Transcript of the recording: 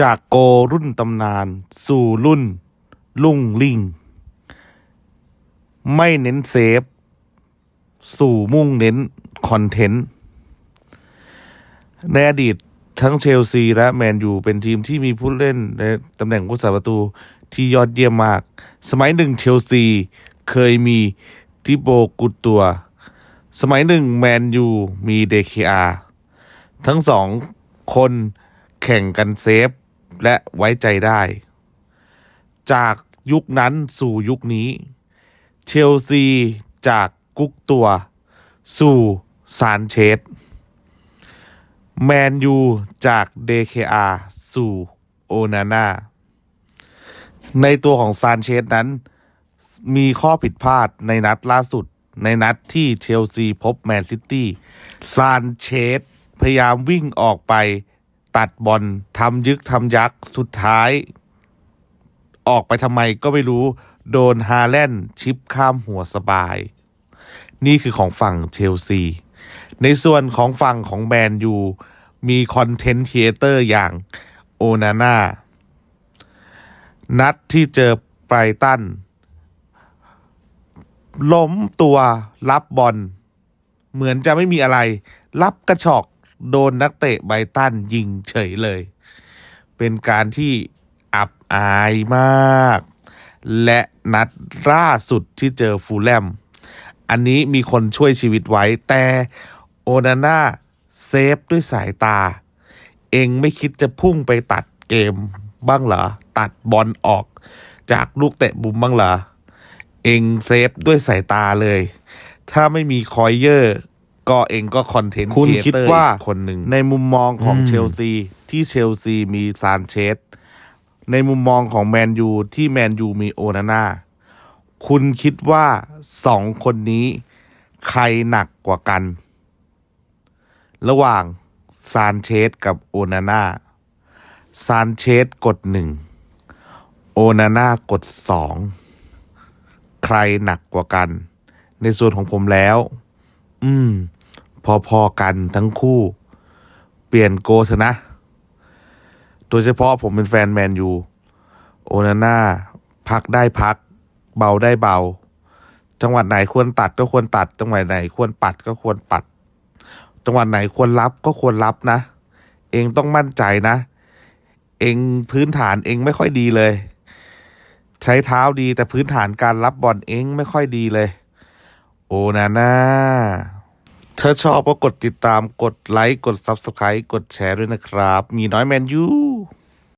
จากโกรุ่นตำนาน สู่รุ่น ลุ่งลิง ไม่เน้นเซฟ สู่มุ่งเน้น คอนเทนต์ ในอดีตทั้งเชลซีและแมนยูเป็นทีมที่มีผู้เล่นในตำแหน่งผู้สาประตูที่ยอดเยี่ยมมาก สมัยหนึ่งเชลซีเคยมีทิโบกุตตัว สมัยหนึ่งแมนยูมีเดคอาทั้งสองคนแข่งกันเซฟ และไว้ใจได้ จากยุคนั้นสู่ยุคนี้ เชลซีจากกุ๊กตัว สู่ซานเชสแมนยูจากเดเคอาสู่โอนาน่าในตัวของซานเชสนั้น มีข้อผิดพลาดในนัดล่าสุด ในนัดที่เชลซีพบแมนซิตี้ซานเชสพยายามวิ่งออกไป ตัดบอลทำยึกทำยักษ์สุดท้าย ออกไปทำไมก็ไม่รู้ โดนฮาแลนชิปข้ามหัวสบาย นี่คือของฝั่งเชลซี ในส่วนของฝั่งของแมนยู มีคอนเทนต์ครีเอเตอร์อย่างโอนาน่านัดที่เจอไบรตัน ล้มตัวรับบอล เหมือนจะไม่มีอะไร รับกระชอก โดนนักเตะไบตันยิงเฉยเลย เป็นการที่อับอายมาก และนัดล่าสุดที่เจอฟูลแลม อันนี้มีคนช่วยชีวิตไว้ แต่โอนาน่าเซฟด้วยสายตา เองไม่คิดจะพุ่งไปตัดเกมบ้างเหรอ ตัดบอลออกจากลูกเตะบุมบ้างเหรอ เองเซฟด้วยสายตาเลย ถ้าไม่มีคอยเยอร์ ก็เองก็คอนเทนต์คุณคิดว่าคนหนึ่งในมุมมองของอืมเชลซีที่เชลซีมีซานเชสในมุมมองของแมนยูที่แมนยูมีโอนาน่าคุณคิดว่าสองคนนี้ใครหนักกว่ากัน ระหว่างซานเชสกับโอนาน่าซานเชสกดหนึ่งโอนาน่ากดสองใครหนักกว่ากัน ในส่วนของผมแล้ว อืม พอๆกันทั้งคู่ เปลี่ยนโกเถอะนะ โดยเฉพาะผมเป็นแฟนแมนยู โอนาน่าพักได้พัก เบาได้เบา จังหวัดไหนควรตัดก็ควรตัด จังหวัดไหนควรปัดก็ควรปัด จังหวัดไหนควรรับก็ควรรับนะ เองต้องมั่นใจนะ เองพื้นฐานเองไม่ค่อยดีเลย ใช้เท้าดีแต่พื้นฐานการรับบอลเองไม่ค่อยดีเลย โอนาน่า ถ้าชอบก็กดติดตามกดไลค์ กด Subscribe กดแชร์ด้วยนะครับ มีน้อยแมนยู